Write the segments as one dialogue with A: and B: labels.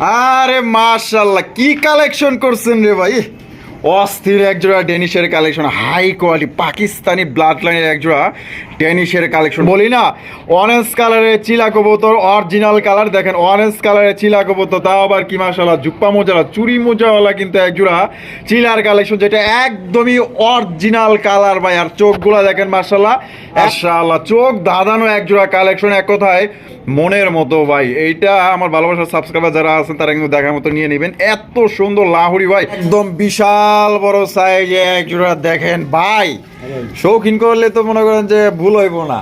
A: আরে মাশাল্লাহ কি কালেকশন করছেন রে ভাই? অস্থির একজোড়া ডেনিশের collection high quality Pakistani blood লাইনের একজোড়া ডেনিশের কালেকশন বলি না অরেঞ্জ কালারের চিলা কবুতর অরিজিনাল কালার দেখেন অরেঞ্জ কালারের চিলা কবুতর, তাও আবার কি মাশাল্লাহ জুপ্পা মোজালা, চুরি মোজাওয়ালা কিন্তু একজোড়া চিলার কালেকশন যেটা একদমই অরিজিনাল কালার ভাই, আর চোখগুলা দেখেন মাশাল্লাহ মাশাল্লাহ চোখ দাদানো একজোড়া কালেকশন এক কথায় মনের মতো, ভাই। এইটা আমার ভালোবাসার সাবস্ক্রাইবার যারা আছেন, তারা কিন্তু দেখার মতো নিয়ে নেবেন। এত সুন্দর লাহুরি ভাই। একদম বিশাল বড় সাইজে একজোড়া দেখেন। ভাই শৌখিন করলে তো মনে করেন যে ভুল হইব না।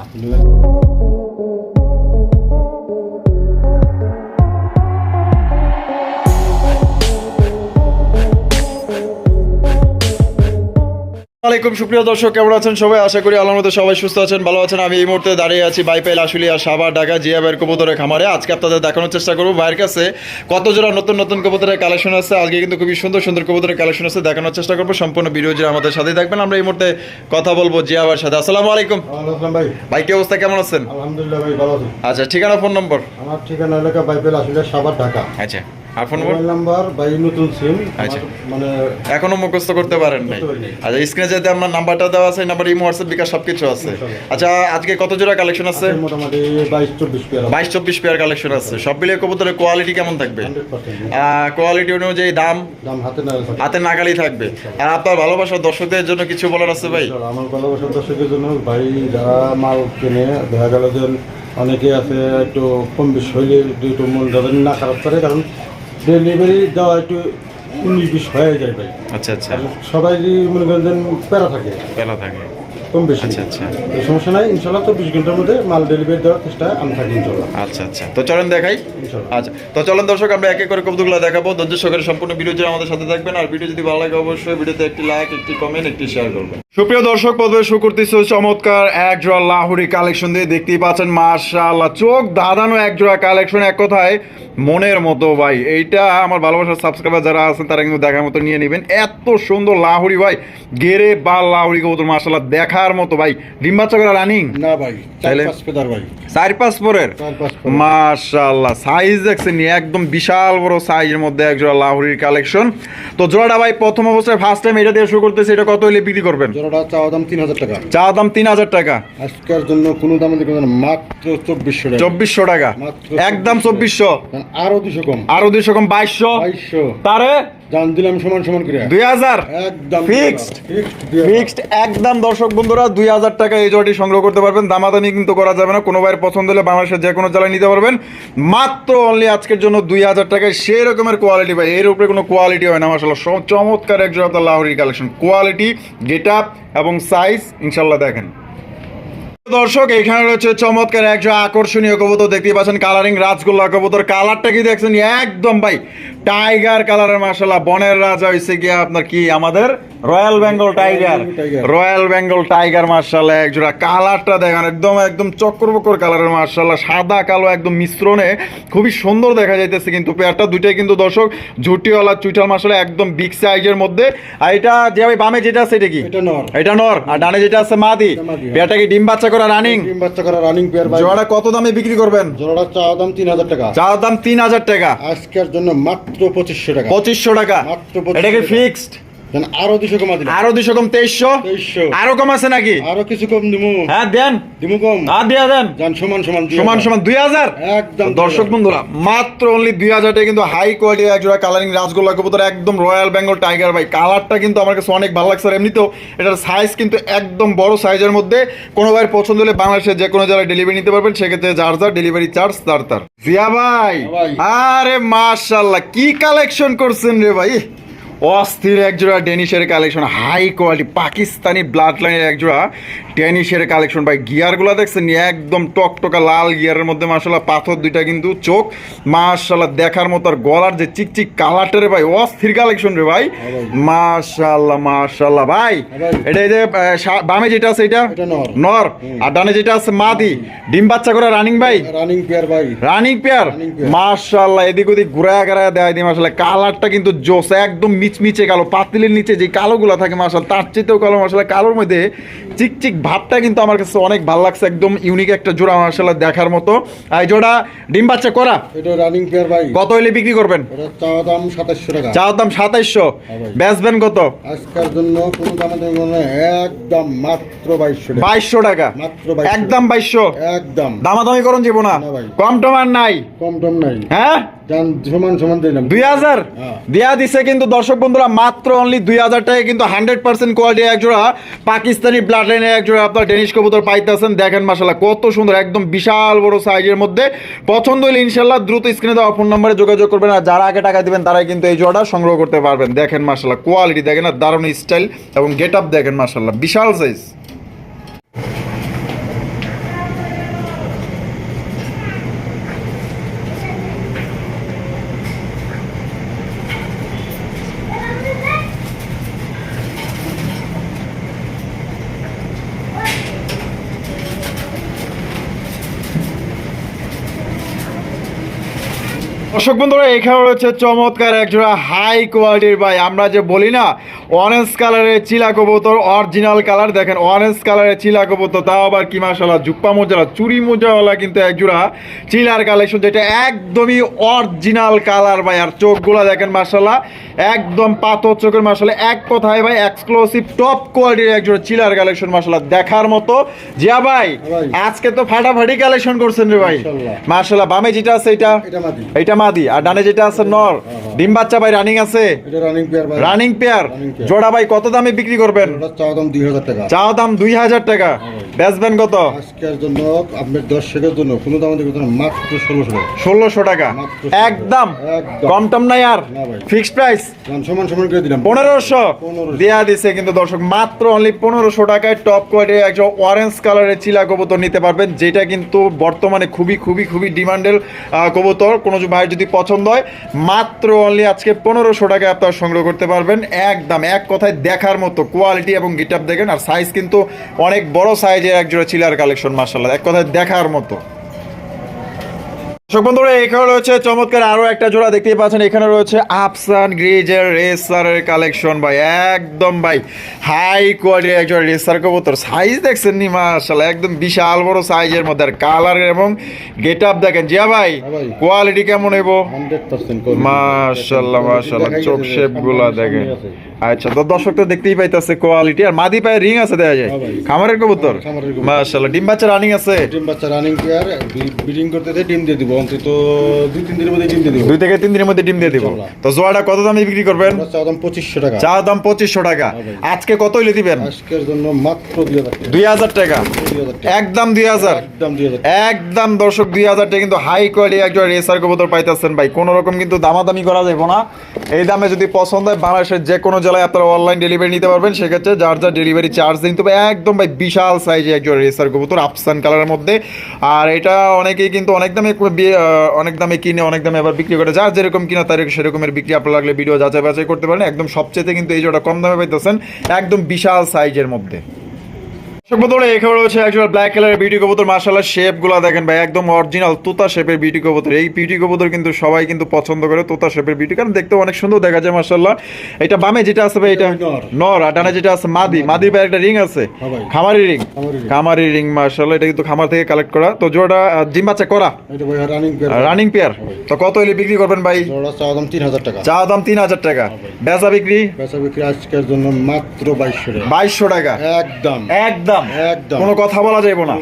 A: আলাইকুম সুপ্রিয় দর্শক কেমন আছেন সবাই? আশা করি মতো সবাই সুস্থ আছেন ভালো আছেন। আমি এই মুহূর্তে দাঁড়িয়ে আছি বাইপাইল আশুলিয়া সাবার ঢাকা জিয়া ভাইয়ের কবুতরের খামারে। আজকে আপনাদের দেখানোর চেষ্টা করব। ভাইয়ের কাছে কত জোড়া নতুন নতুন কবুতরের কালেকশন আছে? আজকে কিন্তু খুবই সুন্দর সুন্দর কবুতরের কালেকশন আছে দেখানোর চেষ্টা করব। সম্পূর্ণ ভিডিও যে আমাদের সাথে দেখবেন আমরা এই মুহূর্তে কথা বলব জিয়া ভাইয়ের সাথে। আসসালামু আলাইকুম।
B: ভাই।
A: ভাই কি অবস্থা? কেমন আছেন?
B: আলহামদুলিল্লাহ ভাই ভালো আছি।
A: আচ্ছা ঠিকানা ফোন নম্বর
B: আমার ঠিকানা এলাকা বাইবেল আসলে সাবার ঢাকা।
A: আচ্ছা। আর
B: মোবাইল নাম্বার ভাই নতুন সিম
A: আচ্ছা।
B: মানে
A: এখনও মুখস্থ করতে পারেন নাই। আচ্ছা স্ক্রিনে যেতে আপনার নাম্বারটা দেওয়া আছে নাম্বার ইমো হোয়াটসঅ্যাপ বিকাশ সবকিছু আছে। আচ্ছা আজকে কত জোড়া কালেকশন আছে?
B: মোটামুটি বাইশ চব্বিশ পেয়ার
A: বাইশ চব্বিশ পেয়ার কালেকশন আছে। সব মিলিয়ে কবুতরের কোয়ালিটি কেমন থাকবে? কোয়ালিটি অনুযায়ী দাম?
B: দাম হাতে না
A: হাতে নাগালি থাকবে। আর আপনার ভালোবাসার দর্শকদের জন্য কিছু বলার আছে ভাই?
B: আমার ভালোবাসার দর্শকের জন্য ভাই যারা মাল কিনে দেখা গেল অনেকে আছে একটু কম বেশি হইলে একটু একটু মন যাদের না খারাপ করে কারণ ডেলিভারি দেওয়া একটু উনিশ বিশ হয়ে যায় ভাই।
A: আচ্ছা আচ্ছা।
B: সবাই মনে করেন যেন প্যারা থাকে।
A: প্যারা থাকে।
B: কম বেশি।
A: আচ্ছা, আচ্ছা।
B: সমস্যা নাই ইনশাল্লাহ চব্বিশ ঘণ্টার মধ্যে মাল ডেলিভারি দেওয়ার চেষ্টা আমি থাকি ইনশাল্লাহ।
A: আচ্ছা আচ্ছা। তো চলেন দেখাই। আচ্ছা তো চলেন দর্শক আমরা এক এক করে কবুতরগুলো দেখাবো। ধৈর্য সহকারে সম্পূর্ণ ভিডিও আমাদের সাথে থাকবেন। আর ভিডিও যদি ভালো লাগে অবশ্যই ভিডিওতে একটি লাইক একটি কমেন্ট একটি শেয়ার করবেন। সুপ্রিয় দর্শক পদবে শুরু করতেছে চমৎকার এক জোড়া লাহুরি কালেকশন দিয়ে। দেখতেই পাচ্ছেন মাশাআল্লাহ চোখ দাদানো এক জোড়া কালেকশন এক কথায় মনের মতো ভাই। এইটা আমার ভালোবাসার সাবস্ক্রাইবার যারা আছেন তারা কিন্তু দেখার মতো নিয়ে নেবেন। এত সুন্দর লাহুরি ভাই। গেরে বা লাহুরি কবুতর মাশাআল্লাহ দেখার মতো ভাই। ডিম বাচ্চা করা রানিং
B: না ভাই।
A: তাহলে? চার পাঁচ পরের। মাশাআল্লাহ সাইজ দেখছেন একদম বিশাল বড় সাইজের মধ্যে এক জোড়া লাহুরির কালেকশন তো জোড়াটা ভাই প্রথম অবস্থায় ফার্স্ট টাইম এটা দিয়ে শুরু করতেছে এটা কত হলে বিক্রি করবেন?
B: জোড়াটা চাওয়া দাম তিন হাজার টাকা।
A: চা দাম তিন হাজার টাকা।
B: আজকের জন্য কোনো দামে মাত্র চব্বিশশো টাকা।
A: চব্বিশশো টাকা? একদম চব্বিশশো।
B: আরও দুশো কম।
A: আরও দুইশো কম বাইশশো?
B: বাইশশো।
A: তারে?
B: জান দিলাম সমান সমান করে।
A: দুই হাজার?
B: একদম ফিক্সড
A: ফিক্সড একদম দর্শক বন্ধুরা দুই হাজার টাকা এই জয়টি সংগ্রহ করতে পারবেন। দামাদামি কিন্তু করা যাবে না। কোনো ভাইয়ের পছন্দ হলে বাংলাদেশের যে কোনো জেলায় নিতে পারবেন। মাত্র অনলি আজকের জন্য দুই হাজার টাকায় সেই রকমের কোয়ালিটি ভাই। এর উপরে কোনো কোয়ালিটি হয় না চমৎকার একজন আপনার কালেকশন কোয়ালিটি গেট আপ এবং সাইজ ইনশাল্লাহ দেখেন। দর্শক এখানে রয়েছে চমৎকার একজন আকর্ষণীয় কবুতর দেখতে পাচ্ছেন কালারিং রাজগোল্লা কবুতর। কালারটা কি দেখছেন? একদম ভাই টাইগার কালারের মাসাল্লাহ বনের রাজা হয়েছে গিয়ে আপনার কি আমাদের? Royal Bengal tiger royal Bengal tiger মার্শাল্লাহ একজোড়া কালারটা দেখেন একদম একদম চক্রবকর কালারের মার্শাল্লাহ সাদা কালো একদম মিশ্রণে খুবই সুন্দর দেখা যাইতেছে কিন্তু পেয়ারটা দুইটাই কিন্তু দর্শক ঝুটিওয়ালা চুইটাল মার্শাল্লাহ একদম বিগ সাইজের মধ্যে। আর এটা যে ভাই বামে যেটা আছে এটা কি?
B: এটা নর।
A: এটা নর আর ডানে যেটা আছে মাদি।
B: মাদি, হ্যাঁ।
A: পেয়ারটা কি ডিম বাচ্চা করা রানিং
B: ডিম বাচ্চা করা রানিং পেয়ার ভাই।
A: জোড়াটা কত দামে বিক্রি করবেন?
B: জোড়াটা চা দাম তিন হাজার টাকা।
A: চা দাম তিন হাজার টাকা।
B: আজকের জন্য মাত্র পঁচিশশো টাকা।
A: পঁচিশশো টাকা।
B: মাত্র 2500
A: এটা কি ফিক্সড
B: আরও দুশো কমা দিলাম।
A: আরও দুশো কম তেইশশো?
B: 2300
A: আরও কম আছে নাকি?
B: আরও কিছু কম দিমু।
A: হ্যাঁ দেন।
B: দিমু কম।
A: আর দিয়া দেন।
B: জান সমান সমান
A: সমান সমান দুই হাজার?
B: একদম।
A: দর্শক বন্ধুরা মাত্র অনলি দুই হাজার কিন্তু হাই কোয়ালিটির একজোড়া কালারিং রাজগোল্লা কবুতর একদম রয়্যাল বেঙ্গল টাইগার ভাই। কালারটা কিন্তু আমার কাছে অনেক ভালো লাগছে আর এমনিতেও এটার সাইজ কিন্তু একদম বড় সাইজের মধ্যে কোনো ভাইয়ের পছন্দ হলে বাংলাদেশের যে কোনো জায়গায় ডেলিভারি নিতে পারবেন সেক্ষেত্রে যার যার ডেলিভারি চার্জ তার তার। জিয়া ভাই
B: ভাই।
A: আরে মাশাল্লাহ কি কালেকশন করছেন রে ভাই? অস্থির একজোড়া ডেনিশের collection high quality Pakistani blood লাইনের একজোড়া ডেনিশের কালেকশন। ভাই গিয়ারগুলো দেখছেন? একদম টকটকা লাল গিয়ারের মধ্যে মাসাল্লাহ পাথর দুইটা কিন্তু চোখ। মাশাল্লাহ দেখার মতো আর গলার যে চিকচিক কালারটা রে ভাই অস্থির কালেকশন রে ভাই। মাশাল্লাহ মাশাল্লাহ ভাই। এটা এই যে বামে যেটা আছে এটা?
B: নর।
A: আর ডানে যেটা আছে মাদি। ডিম বাচ্চা করে রানিং ভাই?
B: রানিং পেয়ার ভাই।
A: Running pair. মাশাআল্লাহ এদিক ওদিক ঘুরায় ঘুরায় দেয় দিই মাশাআল্লাহ। কালারটা কিন্তু জোস একদম মিচমিচে কালো পাতিলের নিচে যে কালোগুলো থাকে মার্শাল তার চেয়েতেও কালো মার্শাল কালোর মধ্যে চিকচিক ভাবটা কিন্তু আমার কাছে অনেক ভালো লাগছে একদম ইউনিক একটা জোড়া মার্শাল দেখার মতো। আর জোড়া ডিম বাচ্চা করা?
B: এটা রানিং পেয়ার ভাই।
A: কত হইলে বিক্রি করবেন?
B: চাওয়া দাম সাতাশশো টাকা।
A: চাওয়ার দাম সাতাইশশো বেচবেন কত?
B: আজকের জন্য কোনো দামে দামি হয় একদম মাত্র বাইশশো
A: বাইশশো টাকা।
B: মাত্র
A: একদম বাইশশো।
B: একদম।
A: দামাদামি করুন
B: জীবনা।
A: কম টমার নাই।
B: কম টম নাই।
A: হ্যাঁ? দুই হাজার?
B: হ্যাঁ।
A: দেয়া দিছে কিন্তু দর্শক বন্ধুরা মাত্র অনলি দুই হাজার টাকা কিন্তু হান্ড্রেড পার্সেন্ট কোয়ালিটি একজোড়া পাকিস্তানি ব্লাড লাইনের একজোড়া আপনার ডেনিশ কবুতর পাইতেছেন। দেখেন মাসাল্লাহ কত সুন্দর একদম বিশাল বড় সাইজের মধ্যে। পছন্দ হলে ইনশাল্লাহ দ্রুত স্ক্রিনে দেওয়া ফোন নম্বরে যোগাযোগ করবেন আর যারা আগে টাকা দিবেন তারাই কিন্তু এই জোড়াটা সংগ্রহ করতে পারবেন। দেখেন মাসাল্লাহ কোয়ালিটি দেখেন আর দারুণ স্টাইল এবং গেট আপ দেখেন মাসাল্লাহ বিশাল সাইজ দর্শক বন্ধুরা এখানে রয়েছে চমৎকার একজোড়া হাই কোয়ালিটির ভাই। আমরা যে বলি না অরেঞ্জ কালারের চিলা কবুতর অরিজিনাল কালার দেখেন অরেঞ্জ কালারের চিলা কবুতর তাও আবার কি মাসালা জুপ্পা মোজালা চুরি মোজাওয়ালা কিন্তু একজোড়া চিলার কালেকশন যেটা একদমই অরিজিনাল কালার ভাই আর চোখগুলা দেখেন মাসালা একদম পাথর চোখের মাসালা এক কথায় ভাই এক্সক্লুসিভ টপ কোয়ালিটির একজোড়া চিলার কালেকশন মাসালা দেখার মতো। জিয়া ভাই। আজকে তো ফাটাফাটি কালেকশন করছেন রে ভাই। মার্শাল্লাহ বামে যেটা আছে এটা?
B: এটা মাদি।
A: আর ডানে যেটা আছে নর। ডিম বাচ্চা ভাই রানিং আছে?
B: রানিং পেয়ার
A: জোড়া ভাই কত দামে বিক্রি করবেন?
B: চাওয়া দাম দুই হাজার টাকা।
A: চাও দাম দুই হাজার টাকা। বেচবেন কত?
B: আজকের জন্য আপনার দর্শকের জন্য কোনো দামে মাত্র ষোলোশো টাকা।
A: ষোলোশো টাকা। একদম। কম টম নাই আর। Fixed price?
B: সমান সমান করে দিলাম।
A: পনেরোশো।
B: 1500
A: দেয়া দিছে কিন্তু দর্শক মাত্র অনলি পনেরোশো টাকায় টপ কোয়ালিটির একজন অরেঞ্জ কালারের চিলা কবুতর নিতে পারবেন যেটা কিন্তু বর্তমানে খুবই খুবই খুবই ডিমান্ডের কবুতর। কোনো ভাই যদি পছন্দ হয় মাত্র অনলি আজকে পনেরোশো টাকায় আপনারা সংগ্রহ করতে পারবেন। একদম এক কথায় দেখার মতো কোয়ালিটি এবং গিটাপ দেখেন, আর সাইজ কিন্তু অনেক বড় সাইজের একজোড়া চিলার কালেকশন মার্শাল্লাহ এক কথায় দেখার মতো। দর্শক বন্ধুরা এখানে রয়েছে চমৎকার আরও একটা জোড়া দেখতেই পাচ্ছেন এখানে রয়েছে আফসান গ্রিজের রেসারের কালেকশন ভাই একদম ভাই হাই কোয়ালিটির একজন রেসার কবুতর। সাইজ দেখছেন নি মাশাআল্লাহ একদম বিশাল বড় সাইজের মধ্যে আর কালার এবং গেট আপ দেখেন। জিয়া ভাই
B: হ্যাঁ
A: কোয়ালিটি কেমন হইব? মাশাআল্লাহ মাশাআল্লাহ চোখ শেপগুলা দেখেন। আচ্ছা তো দর্শক তো দেখতেই পাইতাছে কোয়ালিটি আর মাদি পায়ে রিং আছে দেখা যায়।
B: হ্যাঁ
A: খামারের কবুতর?
B: কবুতর।
A: মাশাআল্লাহ ডিম বাচ্চা রানিং আছে?
B: ডিম বাচ্চা রানিং ব্রিডিং করতে দিয়ে ডিম দিয়ে দিব। দুই তিন দিনের মধ্যে ডিম দিয়ে দিব।
A: দুই থেকে তিন দিনের মধ্যে ডিম দিয়ে দিব। তো জোয়াটা কত দামে বিক্রি করবেন?
B: আমরা দাম পঁচিশশো টাকা।
A: চা দাম পঁচিশশো টাকা।
B: হ্যাঁ
A: আজকে কত হইলে দিবেন?
B: আজকের জন্য মাত্র দুই হাজার টাকা।
A: একদম দুই হাজার।
B: একদম
A: দর্শক দুই হাজার টাকা কিন্তু হাই কোয়ালিটি একজন রেসার কবুতর পাইতেছেন ভাই। কোনো রকম কিন্তু দামাদামি করা যাবে না। এই দামে যদি পছন্দ হয় বাংলাদেশের যে কোনো জেলায় আপনারা অনলাইন ডেলিভারি নিতে পারবেন। সেক্ষেত্রে যার যার ডেলিভারি চার্জ দিতে হবে একদম ভাই বিশাল সাইজে একজন রেসার কবুতর আফসান কালারের মধ্যে। আর এটা অনেকেই কিন্তু অনেক দামে অনেক দামে কিনে, অনেক দামে আবার বিক্রি করে। যা যেরকম কিনা, তার সেরকমের বিক্রি আপনার লাগলে ভিডিও যাচাই বাছাই করতে পারেন। একদম সবচেয়ে কিন্তু এই জোড়া কম দামে পাইতেছেন, একদম বিশাল সাইজের মধ্যে। বন্ধুরা এখানে রয়েছে একজন ব্ল্যাক কালারের বিউটি কবুতর। মার্শাল্লাহ শেপ দেখেন ভাই একদম অরিজিনাল তোতা শেপের বিউটি কবুতর। এই বিউটি কবুতর কিন্তু সবাই কিন্তু পছন্দ করে তোতা শেপের বিউটি কারণ দেখতে অনেক সুন্দর দেখা যায় মার্শাল্লাহ এটা বামে যেটা আছে ভাই এটা
B: নর।
A: নর আর ডানে যেটা আছে মাদি। মাদির ভাই একটা রিং আছে।
B: হ্যাঁ
A: খামারি রিং
B: খামারি
A: রিং মার্শাল্লাহ এটা কিন্তু খামার থেকে কালেক্ট করা। তো জোড়া জিম বাচ্চা করা?
B: রানিং পেয়ার
A: তো কত হইলে বিক্রি করবেন ভাই?
B: দাম তিন হাজার টাকা।
A: চা দাম তিন হাজার টাকা। বেচা বিক্রি?
B: বেচা বিক্রি আজকের জন্য মাত্র বাইশশো টাকা।
A: বাইশশো টাকা।
B: একদম।
A: একদম। কোনো কথা বলা যাবে না।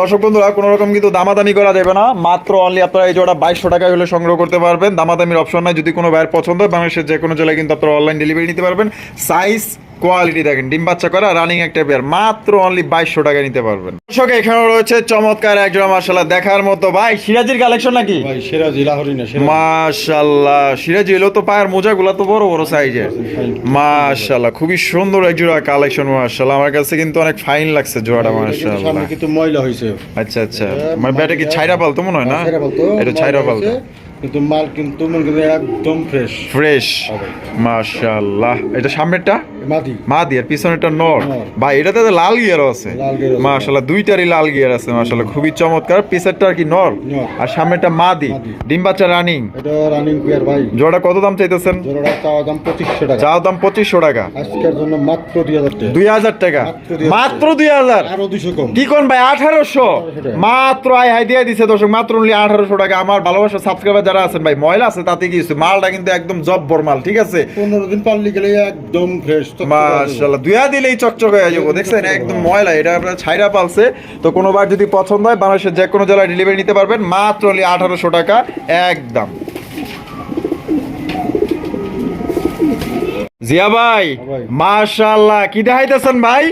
A: দর্শক বন্ধুরা কোনো রকম কিন্তু দামাদামি করা যাবে না। মাত্র অনলি আপনারা এই জোড়া বাইশশো টাকায় হলে সংগ্রহ করতে পারবেন। দামাদামির অপশন নাই। যদি কোনো ভাইয়ের পছন্দ হয় বাংলাদেশের যে কোনো জেলায় কিন্তু আপনারা অনলাইন ডেলিভারি নিতে পারবেন। সাইজ কোয়ালিটি দেখেন ডিম বাচ্চা করা রানিং একটা পেয়ার মাত্র অনলি বাইশশো টাকা নিতে পারবেন। দর্শক এখানে রয়েছে চমৎকার একজোড়া মার্শাল্লাহ দেখার মতো। ভাই সিরাজির কালেকশন নাকি?
B: সিরাজি লাহরি না
A: মাশাল্লাহ সিরাজি এলো তো পায়ের মোজাগুলো তো বড় বড় সাইজের মাশাল্লাহ খুবই সুন্দর এক জোড়া কালেকশন মাশাল্লাহ আমার কাছে কিন্তু অনেক ফাইন লাগছে জোড়াটা মাশাল্লাহ
B: কিন্তু ময়লা হয়েছে
A: আচ্ছা আচ্ছা। মানে ব্যাটা কি ছাইরা পালতো মনে হয় না? এটা ছাইরা পালতো
B: হয়েছে, কিন্তু মাল কিন্তু মনে করেন একদম ফ্রেশ
A: ফ্রেশ
B: হবে।
A: মাশাল্লাহ এটা সামনেরটা?
B: মাটি
A: মাদি আর পিছনেটা নর। ভাই এটাতে তো লাল গিয়ারও আছে। মাশাল্লাহ দুইটারই লাল গিয়ার আছে মাশাল্লাহ খুবই চমৎকার। পিছনেরটা আর কি নর। আর সামনেটা মাদি।
B: মাদি।
A: ডিম বাচ্চা রানিং
B: এটা রানিং পেয়ার ভাই।
A: জোড়া কত দাম চাইতেছেন?
B: চাওয়া দাম পঁচিশশো টাকা।
A: চাও দাম পঁচিশশো টাকা।
B: আজকের জন্য মাত্র দুই হাজার টাকা।
A: দুই হাজার টাকা?
B: মাত্র 2000
A: দুই হাজার?
B: আরও দুশো কম।
A: কি কোন ভাই আঠারোশো?
B: টাকা।
A: মাত্র আই হাই দিয়ে দিছে দর্শক মাত্র only আঠারোশো টাকা। আমার ভালোবাসা সাবস্ক্রাইবার যারা আছেন ভাই ময়লা আছে তাতে কি হইছে? মালটা কিন্তু একদম জব্বর মাল ঠিক আছে?
B: পনেরো দিন পাল্লি গেলে একদম ফ্রেশ
A: মাশাআল্লাহ দুয়া দিলেই চকচক হয়ে যাব দেখছেন? একদম ময়লা এটা আপনার ছাইরা পালছে। তো কোনোবার যদি পছন্দ হয় বাংলাদেশের যে কোনো জেলায় ডেলিভারি নিতে পারবেন মাত্র আঠারোশো টাকা একদম। জিয়া ভাই। কি দেখাইতেছেন ভাই?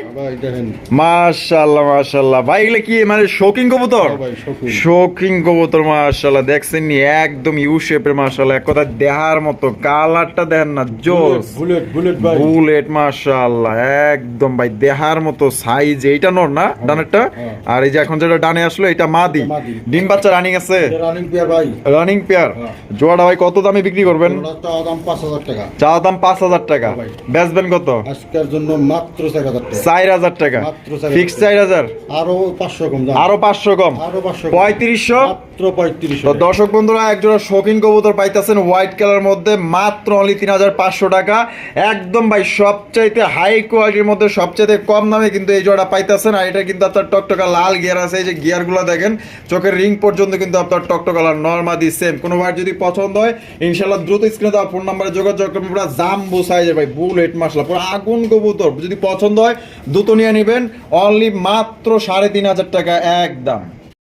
A: এগুলো কি মানে শৌকিং কবুতর?
B: হ্যাঁ।
A: শৌকিং কবুতর দেখছেন নি? একদম ইউ শেপের এক কথা দেহার মতো কালারটা না জোস।
B: বুলেট বুলেট ভাই।
A: বুলেট একদম ভাই দেহার মতো সাইজ এইটা নর না ডানেরটা?
B: হ্যাঁ।
A: আর এই যে এখন যেটা ডানে আসলো এটা মাদি। ডিম বাচ্চা রানিং আছে?
B: রানিং পেয়ার ভাই।
A: রানিং পেয়ার
B: হ্যাঁ।
A: ভাই কত দামে বিক্রি করবেন?
B: চাওয়া দাম পাঁচ হাজার টাকা।
A: চা দাম টাকা। বেচবেন কত?
B: আজকের জন্য মাত্র টাকা।
A: ফিক্স
B: হাজার
A: চার হাজার
B: আরও পাঁচশো কম
A: আরও পাঁচশো কম। আরও
B: মাত্র
A: তো দর্শক বন্ধুরা একজোড়া শৌখিন কবুতর পাইতেছেন হোয়াইট কালার মধ্যে মাত্র অনলি টাকা। একদম ভাই সবচাইতে হাই কোয়ালিটির মধ্যে সবচাইতে কম দামে কিন্তু এই জোড়া পাইতেছেন। আর এটা কিন্তু আপনার টকটকা লাল গিয়ার আছে এই যে গিয়ারগুলো দেখেন চোখের রিং পর্যন্ত কিন্তু আপনার টকটকা লাল নর্মাদি সেম কোনো ভাই যদি পছন্দ হয় ইনশাল্লাহ দ্রুত স্ক্রিনে দেওয়া ফোন নাম্বারে যোগাযোগ করবেন। পুরো জাম্বু সাইজের ভাই বুলেট মাসলা পুরো আগুন কবুতর। যদি পছন্দ হয়, দুটো নিয়ে নেবেন। অনলি মাত্র সাড়ে তিন হাজার টাকা, একদম।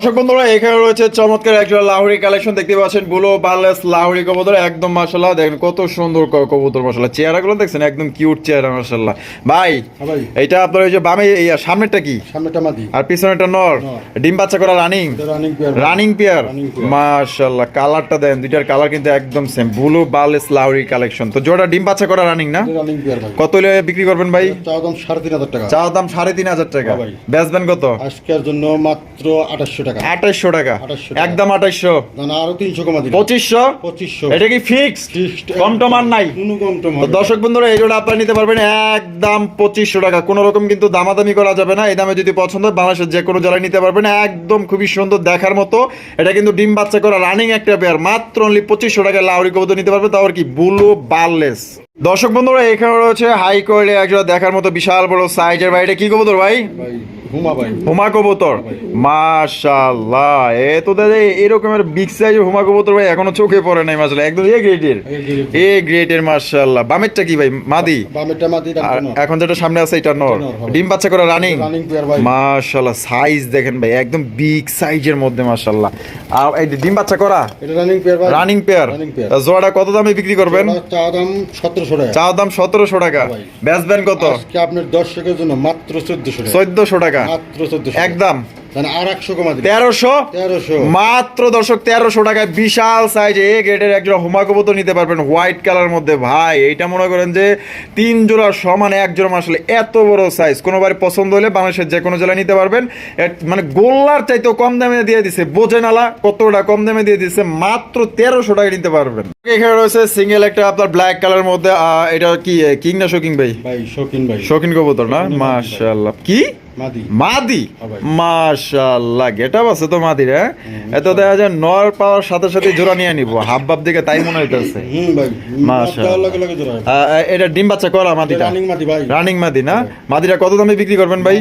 A: দর্শক বন্ধুরা এখানে রয়েছে চমৎকার একজন লাহোরি কালেকশন দেখতে পাচ্ছেন। বুলো বার্লেস লাহোরি কবুতর একদম মাসাল্লাহ দেখেন কত সুন্দর কবুতর মাসাল্লাহ চেহারাগুলো দেখছেন? একদম কিউট চেহারা মাসাল্লাহ ভাই
B: হ্যাঁ
A: এটা আপনার ওই যে বামে এই সামনেরটা কি?
B: সামনেটা মাদি।
A: আর পিছনেটা নর। ডিম বাচ্চা করা রানিং
B: রানিং পেয়ার।
A: মাশাল্লাহ কালারটা দেন। দুইটার কালার কিন্তু একদম সেম ব্লু বার্লেস লাহোরি কালেকশন তো জোড়া ডিম বাচ্চা করা রানিং না?
B: ভাই।
A: কত হলে বিক্রি করবেন ভাই?
B: চাওয়া দাম সাড়ে তিন হাজার টাকা।
A: চা দাম সাড়ে তিন হাজার টাকা।
B: হ্যাঁ ভাই।
A: বেচবেন কত?
B: আজকের জন্য মাত্র আঠাশশো টাকা।
A: টাকা।
B: 2800 টাকা।
A: একদম আঠাইশশো।
B: আরও তিনশো কমা দিন
A: পঁচিশশো?
B: পঁচিশশো।
A: এটা কি ফিক্স কম টম নাই?
B: কোনো কম টম
A: তো
B: হবে না।
A: দর্শক বন্ধুরা এই জোড়া আপনারা নিতে পারবেন একদম পঁচিশশো টাকা। কোনো রকম কিন্তু দামাদামি করা যাবে না। এই দামে যদি পছন্দ বাংলাদেশের যে কোনো জেলায় নিতে পারবেন। একদম খুবই সুন্দর দেখার মতো। এটা কিন্তু ডিম বাচ্চা করা রানিং একটা পেয়ার মাত্র অনলি পঁচিশশো টাকা লাউরি কবুতর নিতে পারবে। তাও আর কি বুলু বার্লেস। দর্শক বন্ধুরা এখানে রয়েছে হাই কোয়ালিটি একজোড়া দেখার মতো বিশাল বড় সাইজের ভাই এটা কি কবুতর ভাই?
B: হুমা
A: কবুতর। মাশাল্লাহ এ তো দাদা এরকমের বিগ সাইজের হুমা কবুতর ভাই এখনও চোখে পড়ে নাই মাসাল্লাহ একদম এ গ্রেডের
B: এ
A: গ্রেডের মাশাল্লাহ বামেরটা কি ভাই? মাদি?
B: বামেরটা মাদি
A: এখন যেটা সামনে আছে এটা নর। ডিম বাচ্চা করে রানিং মাশাল্লাহ সাইজ দেখেন ভাই একদম বিগ সাইজের মধ্যে মাশাল্লাহ আর এই ডিম বাচ্চা করা?
B: এটা রানিং পেয়ার
A: রানিং পেয়ার জোড়াটা কত দামে বিক্রি করবেন?
B: চাওয়া দাম সতেরোশো টাকা।
A: চাও দাম সতেরোশো টাকা। কত?
B: আজকে আপনার দর্শকের জন্য মাত্র চোদ্দশো টাকা।
A: চোদ্দশো টাকা।
B: মাত্র চোদ্দশো
A: একদম।
B: মানে আর একশো কমা দিন
A: তেরোশো?
B: তেরোশো।
A: মাত্র দর্শক তেরোশো টাকায় বিশাল সাইজ এ গ্রেডের একজোড়া হুমা কবুতর নিতে পারবেন হোয়াইট কালার মধ্যে। ভাই এইটা মনে করেন যে তিন জোড়া সমান এক জোড়া আসলে এত বড় সাইজ কোনোবার পছন্দ হলে বাংলাদেশের যে কোনো জেলায় নিতে পারবেন। মানে গোল্লার চাইতেও কম দামে দিয়ে দিছে। বোঝে নালা কতটা কম দামে দিয়ে দিছে। মাত্র তেরোশো টাকায় নিতে পারবেন। এখানে রয়েছে সিঙ্গেল একটা আপনার ব্ল্যাক কালার মধ্যে এটা কি কিং না শোকিং ভাই
B: ভাই ভাই।
A: শৌখিন কবুতর না? মাশাল্লাহ কি?
B: মাদি। হ্যাঁ।
A: মাশাল্লাহ আছে তো মাদির হ্যাঁ? এত দেখা যায় নর পাওয়ার সাথে সাথে জোড়া নিয়ে নিবো হাব ভাব দিকে তাই মনে হইতেছে। এটা ডিম বাচ্চা করা মাদিটা।
B: রানিং মাদি
A: রানিং মাদি না? মাদিটা কত দামে বিক্রি করবেন ভাই?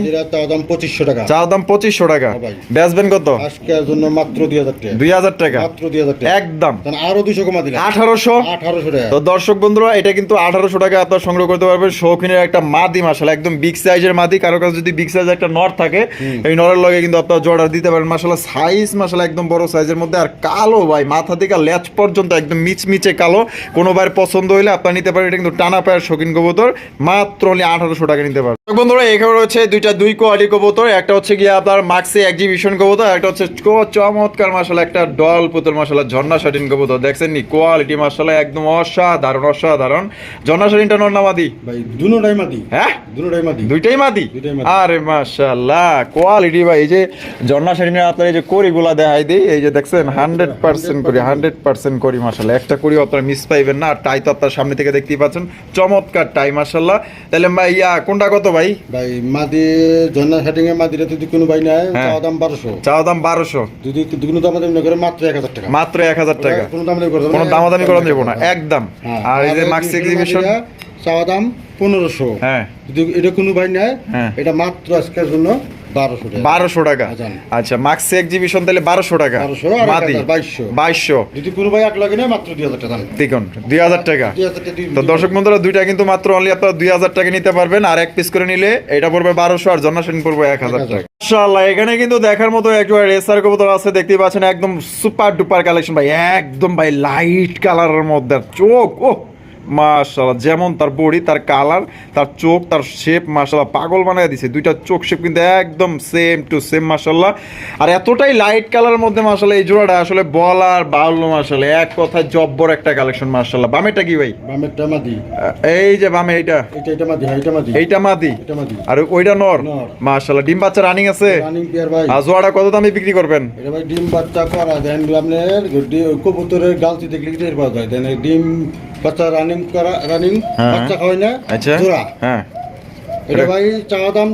B: দাম পঁচিশশো টাকা।
A: চা দাম পঁচিশশো টাকা।
B: হ্যাঁ
A: বেচবেন কত?
B: আজকের জন্য মাত্র দুই হাজার টাকা।
A: দুই হাজার টাকা।
B: মাত্র দুই হাজার টাকা।
A: একদম।
B: আরও কমা দিলাম।
A: আঠারোশো?
B: আঠারোশো টাকা।
A: তো দর্শক বন্ধুরা এটা কিন্তু আঠারোশো টাকা আপনার সংগ্রহ করতে পারবেন। শৌখিনের একটা মাদি মাসালা একদম বিগ সাইজের মাদি। কারও কাছে যদি বিগ সাইজের একটা নর থাকে। এই নরের লগে কিন্তু আপনার জর্ডার দিতে পারেন। মাসাল্লাহ সাইজ মাসাল্লাহ একদম বড় সাইজের মধ্যে। আর কালো ভাই মাথা থেকে ল্যাচ পর্যন্ত একদম মিচমিচে কালো। কোনো ভাইয়ের পছন্দ হইলে আপনার নিতে পারেন। এটা কিন্তু টানা পায়ের শৌখিন কবুতর। মাত্র আঠারোশো টাকা নিতে পারেন বন্ধুরা এখানে রয়েছে দুইটা দুই কোয়ালিটি কবুতর। একটা হচ্ছে গিয়ে আপনার মাক্সি এক্সিবিশন কবুতর একটা হচ্ছে চমৎকার মাসালা একটা ডল পুতুল মাসালা ঝর্ণা শাটিন কবুতর। দেখছেন নি? কোয়ালিটি মাসালা একদম অসাধারণ অসাধারণ। ঝর্ণা শাটিনটা নর না মাদি?
B: ভাই দুনোটাই মাদি।
A: হ্যাঁ?
B: দুনোটাই মাদি।
A: দুইটাই মাদি? আরে মাশাআল্লাহ কোয়ালিটি ভাই এই যে ঝর্ণা শাটিনের আপনার এই যে কড়িগুলা দেখাই দিই এই যে দেখছেন হান্ড্রেড পার্সেন্ট করি হান্ড্রেড পার্সেন্ট করি মাসাল্লাহ একটা করি আপনারা মিস পাইবেন না আর টাই তো আপনার সামনে থেকে দেখতেই পাচ্ছেন চমৎকার টাই মাসাল্লাহ তাহলে ভাই ইয়া কোনটা কত ভাই?
B: ভাই মাদি ঝর্ণা শাটিং এ মাদিটা যদি কোনো ভাই নেয়
A: হ্যাঁ।
B: চাওয়া দাম বারোশো
A: চাওয়া দাম বারোশো
B: যদি দুগুলো দাম দাম করে মাত্র এক হাজার টাকা
A: মাত্র এক হাজার টাকা
B: কোনো দাম দামি করে
A: কোনো
B: না,
A: দামাদামি করা যাব না
B: হ্যাঁ।
A: একদম
B: হ্যাঁ।
A: আর এই যে মাক্স এক্সিবিশন
B: চাওয়া দাম পনেরোশো
A: হ্যাঁ
B: যদি এটা কোনো ভাই নেয়
A: হ্যাঁ।
B: এটা মাত্র আজকের জন্য বারোশো টাকা।
A: বারোশো টাকা।
B: আজান।
A: আচ্ছা মাক্স এক্সিবিশন তাহলে বারোশো টাকা। মাদি। বাইশশো।
B: যদি কোনো ভাই এক লাগে নেয় মাত্র দুই হাজার টাকা
A: দেখুন দুই হাজার টাকা।
B: দুই হাজার টাকা দিয়ে-
A: তো দর্শক বন্ধুরা দুইটা কিন্তু মাত্র অনলি আপনারা দুই হাজার টাকা নিতে পারবেন আর এক পিস করে নিলে এটা পড়বে বারোশো আর পড়বে এক হাজার টাকা। মাশাআল্লাহ এখানে কিন্তু দেখার মতো একবার রেসার কবুতর আছে দেখতে পাচ্ছেন একদম সুপার ডুপার কালেকশন ভাই। একদম ভাই লাইট কালারের মধ্যে চোখ ও মাশাআল্লাহ যেমন তার বডি তার কালার তার চোখ তার শেপ মাশাআল্লাহ পাগল বানায় দিছে। দুইটা চোখ শেপ কিন্তু একদম সেম টু সেম মাশাআল্লাহ। আর এতটাই লাইট কালারের মধ্যে মাশাআল্লাহ এই জোড়াটা আসলে বলার বাউল মাশাআল্লাহ। এক কথায় জব্বর একটা কালেকশন মাশাআল্লাহ। বামেটা কি ভাই?
B: বামেরটা মাদি।
A: এই যে বামে এইটা।
B: এটা এটা মাদি হ্যাঁ এটা মাদি।
A: এইটা মাদি।
B: এটা মাদি।
A: আর ওইটা নর। মাশাআল্লাহ ডিম বাচ্চা রানিং আছে?
B: রানিং পেয়ার ভাই।
A: আর জোয়াটা কত দামে বিক্রি করবেন?
B: এটা ভাই ডিম বাচ্চা করা দেন আপনার কবুতরের গালতি দেখলে টের পাওয়া যায়। দেন ডিম বাচ্চা রানিং করা রানিং
A: হ্যাঁ।
B: বাচ্চা খাওয়াই না
A: আচ্ছা।
B: জোড়া।
A: হ্যাঁ।
B: এটা ভাই চাওয়া দাম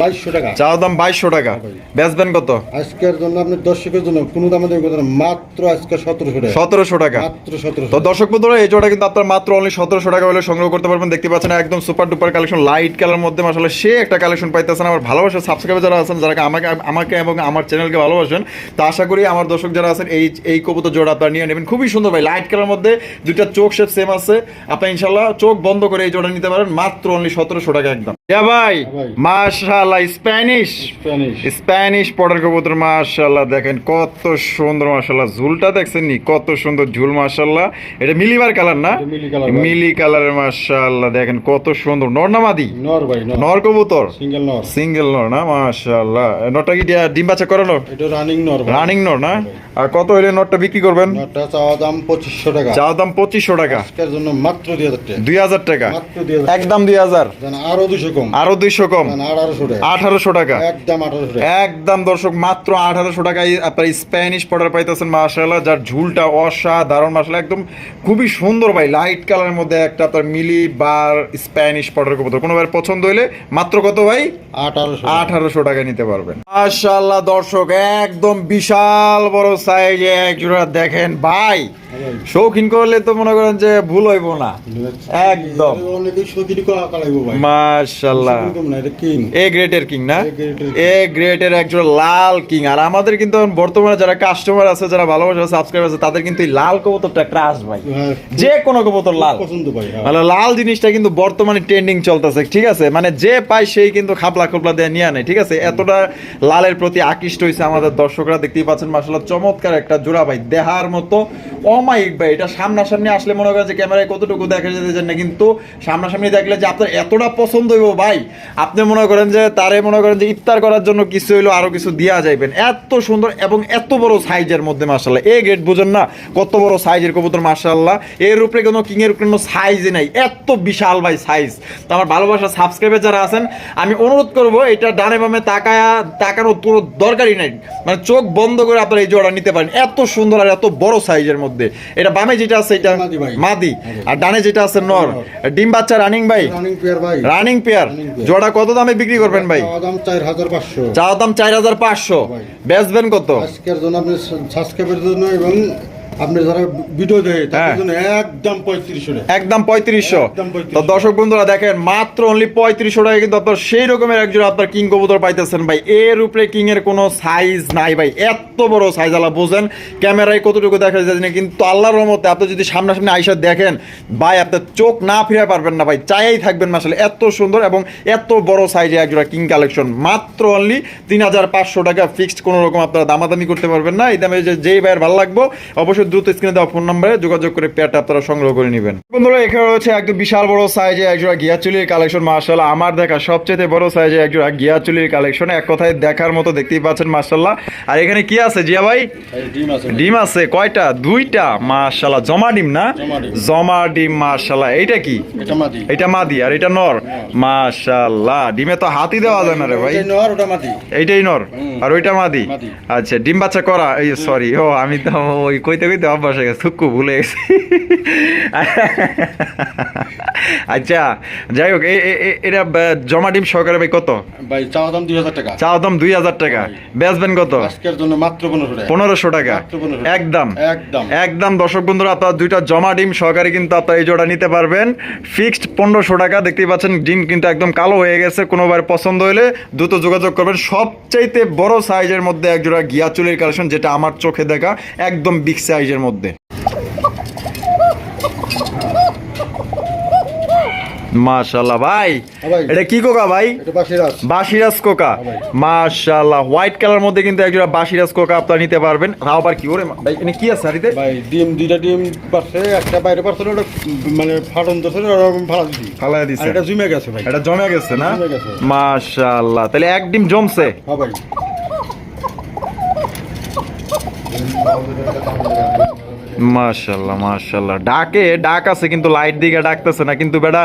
B: বাইশশো টাকা।
A: চাওয়ার দাম বাইশশো টাকা। বেচবেন কত?
B: আজকের জন্য আপনার দর্শকের জন্য কোনো দামে দামি কথা মাত্র আজকে সতেরোশো টাকা।
A: সতেরোশো টাকা।
B: মাত্র সতেরোশো
A: তো দর্শক বন্ধুরা এই জোড়া কিন্তু আপনার মাত্র অনলি সতেরোশো টাকা হলে সংগ্রহ করতে পারবেন। দেখতে পাচ্ছেন একদম super duper collection light colour মধ্যে আসলে সে একটা কালেকশন পাইতেছেন। আমার ভালোবাসা সাবস্ক্রাইবার যারা আছেন যারা আমাকে আমাকে এবং আমার চ্যানেলকে ভালোবাসেন তো আশা করি আমার দর্শক যারা আছেন এই এই কবুতর জোড়া আপনারা নিয়ে নেবেন। খুবই সুন্দর ভাই লাইট কালার মধ্যে দুইটা চোখ শেপ সেম আছে। আপনি ইনশাল্লাহ চোখ বন্ধ করে এই জোড়া নিতে পারেন মাত্র অনলি সতেরোশো টাকা একদম। ইয়া ভাই
B: ভাই।
A: মাশাআল্লাহ স্প্যানিশ।
B: স্প্যানিশ।
A: স্প্যানিশ পটার কবুতর মাশাল্লাহ দেখেন কত সুন্দর মাশাল্লাহ ঝুলটা দেখছেন নি? কত সুন্দর ঝুল মাশাল্লাহ এটা মিলিবার কালার না?
B: মিলি
A: কালারের মাশাল্লাহ দেখেন কত সুন্দর। নর না মাদি?
B: নর ভাই নর।
A: কবুতর?
B: সিঙ্গেল নর।
A: সিঙ্গেল নর না মাশাল্লাহ নরটা কি দিয়া- ডিম বাচ্চা করানো?
B: এটা রানিং নর
A: রানিং নর না? আর কত হইলে নরটা বিক্রি করবেন?
B: নরটা চাওয়া দাম পঁচিশশো টাকা।
A: চাওয়া দাম পঁচিশশো টাকা।
B: আজকের জন্য মাত্র দুই হাজার টাকা।
A: দুই হাজার টাকা।
B: মাত্র দুই হাজার
A: একদম দুই হাজার।
B: দেন আরও দুশো কম।
A: আরও দুইশো কম।
B: দেন আঠারোশো টাকা।
A: আঠারোশো টাকা।
B: একদম আঠারোশো
A: একদম দর্শক মাত্র আঠারোশো টাকায় আপনার স্প্যানিশ পটার পাইতেছেন মার্শাল্লাহ যার ঝুলটা অসাধারণ একদম খুবই সুন্দর ভাই। লাইট কালারের মধ্যে একটা আপনার মিলি বার স্প্যানিশ পটার কবুতর। কোনো ভাই পছন্দ হইলে মাত্র কত ভাই?
B: আঠারোশো।
A: আঠারোশো টাকা নিতে পারবেন। মার্শাল্লাহ দর্শক একদম বিশাল বড় সাইজে এক জোড়া দেখেন ভাই। শৌখিন করলে তো মনে করেন যে ভুল হইব না। একদম। মার্শাল্লাহ এ গ্রেটের কিং না? এ গ্রেটের একজন লাল কিং আর আমাদের কিন্তু বর্তমানে যারা কাস্টমার আছে যারা ভালোবাসা সাবস্ক্রাইবার আছে তাদের কিন্তু এই লাল কবুতরটা ক্রাশ ভাই।
B: হ্যাঁ,
A: যে কোনো কবুতর লাল।
B: পছন্দ ভাই হ্যাঁ।
A: মানে লাল জিনিসটা কিন্তু বর্তমানে ট্রেন্ডিং চলতেছে ঠিক আছে? মানে যে পায় সেই কিন্তু খাপলা খাপলা দিয়ে নিয়ে নেয় ঠিক আছে? এতটা লালের প্রতি আকৃষ্ট হয়েছে আমাদের দর্শকরা দেখতেই পাচ্ছেন মাসাল্লাহ চমৎকার একটা জোড়া ভাই দেহার মতো। অমায়িক ভাই এটা সামনাসামনি আসলে মনে করেন যে ক্যামেরায় কতটুকু দেখা যেতে চান না কিন্তু সামনাসামনি দেখলে যে আপনার এতটা পছন্দ হইব ভাই আপনি মনে করেন যে তারে মনে করেন যে ইফতার করার জন্য কিছু হইল আরও কিছু দিয়া যাইবেন। এত সুন্দর এবং এত বড় সাইজের মধ্যে মাসাল্লাহ এ গেট বুঝেন না কত বড় সাইজের কবুতর মাসাল্লাহ এর উপরে কোনো কিং এর কোনো সাইজই নাই। এত বিশাল ভাই সাইজ তো আমার ভালোবাসা সাবস্ক্রাইবার যারা আছেন আমি অনুরোধ করব এটা ডানে বামে তাকায়া তাকানোর কোনো দরকারই নাই। মানে চোখ বন্ধ করে আপনারা এই জোড়া নিতে পারেন। এত সুন্দর আর এত বড় সাইজের মধ্যে। এটা বামে যেটা আছে এটা
B: মাদি
A: আর ডানে যেটা আছে নর। ডিম বাচ্চা রানিং ভাই?
B: রানিং পেয়ার ভাই।
A: রানিং পেয়ার জোড়া কত দামে বিক্রি করবেন ভাই?
B: চাওয়া দাম চার হাজার পাঁচশো।
A: চা দাম চার হাজার পাঁচশো। বেচবেন কত?
B: আজকের জন্য আপনি সাবস্ক্রাইবের জন্য এবং আপনি যারা ভিডিও দেখে
A: হ্যাঁ।
B: তাদের জন্য একদম পঁয়ত্রিশশো টাকা।
A: একদম
B: 3500
A: তো দর্শক বন্ধুরা দেখেন মাত্র অনলি পঁয়ত্রিশশো টাকা কিন্তু আপনার সেই রকমের একজন আপনার কিং কবুতর পাইতেছেন ভাই। এর উপরে কিং এর কোনো সাইজ নাই ভাই। এত বড় সাইজ আলা বোঝেন। ক্যামেরায় কতটুকু দেখা যায় না কিন্তু আল্লাহর রহমতে আপনি যদি সামনাসামনি আইসা দেখেন ভাই আপনার চোখ না ফিরে পারবেন না ভাই। চাইই থাকবেন আসলে। এত সুন্দর এবং এত বড় সাইজে একজোড়া কিং কালেকশন মাত্র অনলি তিন হাজার পাঁচশো টাকা ফিক্সড কোনো রকম আপনারা দামাদামি করতে পারবেন না। এই দামে যে যেই ভাইয়ের ভালো লাগবো অবশ্যই দ্রুত স্ক্রিনে দেওয়া ফোন নম্বরে যোগাযোগ করে পেয়ারটা আপনারা সংগ্রহ করে নেবেন। বন্ধুরা এখানে রয়েছে একদম বিশাল বড় সাইজে একজোড়া গিয়া চুলির কালেকশন মার্শাল্লাহ আমার দেখা সবচেয়ে বড় সাইজে একজোড়া গিয়া চুলির কালেকশন এক কথায় দেখার মতো দেখতেই পাচ্ছেন মার্শাল্লাহ আর এখানে কি আছে জিয়া ভাই?
B: ডিম আছে
A: কয়টা? দুইটা মার্শাল্লাহ জমা ডিম না?
B: জমা ডিম।
A: মার্শাল্লাহ এইটা কি?
B: এটা মাদি।
A: আর এটা নর। মাশাল্লাহ ডিমে তো হাতি দেওয়া যায় না রে ভাই।
B: নর ওটা মাদি।
A: এইটাই নর আর ওইটা মাদি। আচ্ছা ডিম বাচ্চা করা এই সরি ও আমি তো ওই কইতে কইতে অভ্যাস হয়ে গেছে থুক্কু ভুলে গেছি। আচ্ছা যাই হোক এটা জমা ডিম সহকারে ভাই কত?
B: ভাই চাওয়া দাম দুই হাজার টাকা।
A: চাও দাম দুই হাজার টাকা। বেচবেন কত?
B: আজকের জন্য মাত্র টাকা।
A: পনেরোশো টাকা।
B: মাত্র 1500 টাকা।
A: একদম।
B: একদম।
A: একদম দর্শক বন্ধুরা আপনারা দুইটা জমা ডিম সহকারে কিন্তু আপনারা এই জোড়া নিতে পারবেন। ফিক্সড পনেরোশো টাকা দেখতেই পাচ্ছেন ডিম কিন্তু একদম কালো হয়ে গেছে কোনোবার পছন্দ হলে দ্রুত যোগাযোগ করবেন। সবচাইতে বড় সাইজের মধ্যে এক জোড়া গিয়া চুলের কালেকশন যেটা আমার চোখে দেখা একদম বিগ সাইজের মধ্যে। মাশাল্লাহ ভাই।
B: হ্যাঁ
A: এটা কি কোকা ভাই?
B: বাসিরাজ।
A: কোকা।
B: ভাই।
A: মাশাআল্লাহ হোয়াইট কালার মধ্যে কিন্তু একজোড়া বাসিরাজ কোকা আপনারা নিতে পারবেন। তাও আবার কি ওরে ভাই এখানে কি আছে হারিতে
B: ভাই ডিম দুইটা ডিম পারছে একটা বাইরে পারছে ওটা মানে ফাটন ওরকম ফালা দিছি। আর
A: দিছে।
B: এটা জুমে গেছে ভাই।
A: এটা জমে গেছে না। মাশাআল্লাহ তাহলে এক ডিম জমছে?
B: হ্যাঁ ভাই।
A: মাশাআল্লাহ মাশাল্লাহ ডাকে, ডাক আছে কিন্তু লাইট দিকে ডাকতেছে না। কিন্তু বেটা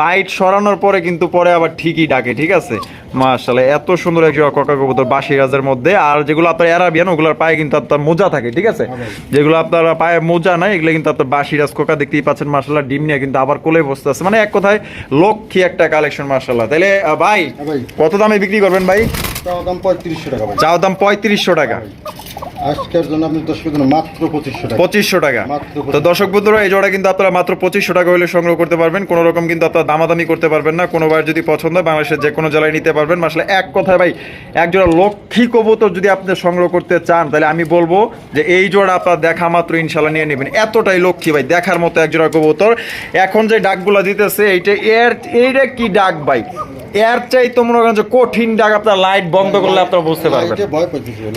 A: লাইট সরানোর পরে কিন্তু পরে আবার ঠিকই ডাকে, ঠিক আছে? মাশাআল্লাহ এত সুন্দর এক জোড়া কোকা কবুতর বাসি মধ্যে। আর যেগুলো আপনার অ্যারাবিয়ান ওগুলোর পায়ে কিন্তু আপনার মোজা থাকে ঠিক আছে? যেগুলো আপনার পায়ে মোজা নাই এগুলো কিন্তু আপনার বাসি রাজ কোকা দেখতেই পাচ্ছেন মাশাআল্লাহ ডিম নিয়ে কিন্তু আবার কোলে বসতে আছে। মানে এক কথায় লক্ষ্মী একটা কালেকশন মাশাআল্লাহ। তাহলে ভাই
B: হ্যাঁ
A: কত দামে বিক্রি করবেন ভাই?
B: দাম পঁয়ত্রিশশো টাকা ভাই।
A: চাও দাম পঁয়ত্রিশশো টাকা।
B: আজকের জন্য আপনি দশ মাত্র পঁচিশশো টাকা।
A: পঁচিশশো টাকা। তো দর্শক বন্ধুরা এই জোড়া কিন্তু আপনারা মাত্র পঁচিশশো টাকা হলে সংগ্রহ করতে পারবেন। কোনো রকম কিন্তু আপনারা দামাদামি করতে পারবেন না। কোনো বার যদি পছন্দ হয় বাংলাদেশের যে কোনো জেলায় নিতে পারবেন। আসলে এক কথায় ভাই এক জোড়া লক্ষ্মী কবুতর যদি আপনি সংগ্রহ করতে চান তাহলে আমি বলব যে এই জোড়া আপনার দেখা মাত্র ইনশাল্লাহ নিয়ে নেবেন। এতটাই লক্ষ্মী ভাই দেখার মতো এক জোড়া কবুতর। এখন যে ডাকগুলো দিতেছে এইটা এর এইটা কি ডাক ভাই? এর চাই তো মনে করেন যে কঠিন ডাক আপনার লাইট বন্ধ করলে আপনারা বুঝতে পারবেন।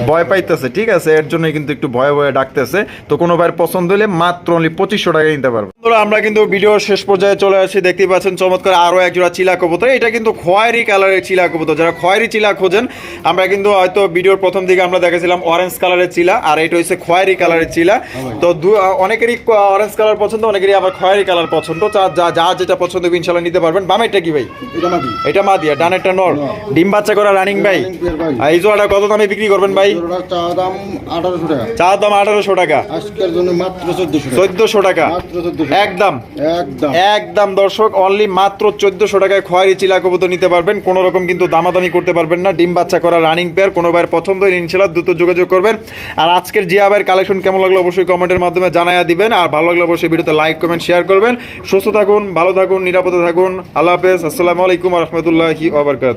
B: ভয় পাইতেছে
A: ঠিক আছে? এর জন্য কিন্তু একটু ভয়ে ভয়ে ডাকতেছে। তো কোনো ভাইয়ের পছন্দ হলে মাত্র অনলি পঁচিশশো টাকা নিতে পারব আমরা কিন্তু ভিডিও শেষ পর্যায়ে চলে আসি। দেখতেই পাচ্ছেন চমৎকার আরও এক জোড়া চিলা কবুতর। এটা কিন্তু খয়েরি কালারের চিলা কবুতর। যারা খয়েরি চিলা খোঁজেন আমরা কিন্তু হয়তো ভিডিওর প্রথম দিকে আমরা দেখেছিলাম অরেঞ্জ কালারের চিলা আর এটা হচ্ছে খয়েরি কালারের চিলা। তো অনেকেরই অরেঞ্জ কালার পছন্দ অনেকেরই আবার খয়েরি কালার পছন্দ। যা- যা যেটা পছন্দ ইনশাল্লাহ নিতে পারবেন। বামেরটা কি ভাই?
B: এটা
A: মা দিয়া ডানেরটা নর। ডিম বাচ্চা করা রানিং ভাই। এই জোড়াটা কত দামে বিক্রি করবেন ভাই?
B: জোড়াটার দাম আঠারোশো টাকা।
A: চা দাম আঠারোশো টাকা।
B: চোদ্দশো টাকা।
A: একদম।
B: একদম।
A: দর্শক অনলি মাত্র চোদ্দশো টাকায় খয়েরি চিলা কবুতর নিতে পারবেন। কোনো রকম কিন্তু দামাদামি করতে পারবেন না। ডিম বাচ্চা করা রানিং পেয়ার কোনো ভাইয়ের পছন্দ ইনশাল্লাহ দ্রুত যোগাযোগ করবেন। আর আজকের জিয়া ভাইয়ের কালেকশন কেমন লাগল অবশ্যই কমেন্টের মাধ্যমে জানাইয়া দিবেন। আর ভালো লাগলে অবশ্যই ভিডিওতে লাইক কমেন্ট শেয়ার করবেন। সুস্থ থাকুন, ভালো থাকুন, নিরাপদে থাকুন। আল্লাহ হাফেজ। আসসালামু আলাইকুম রহমতুল্লাহি ওবরকাত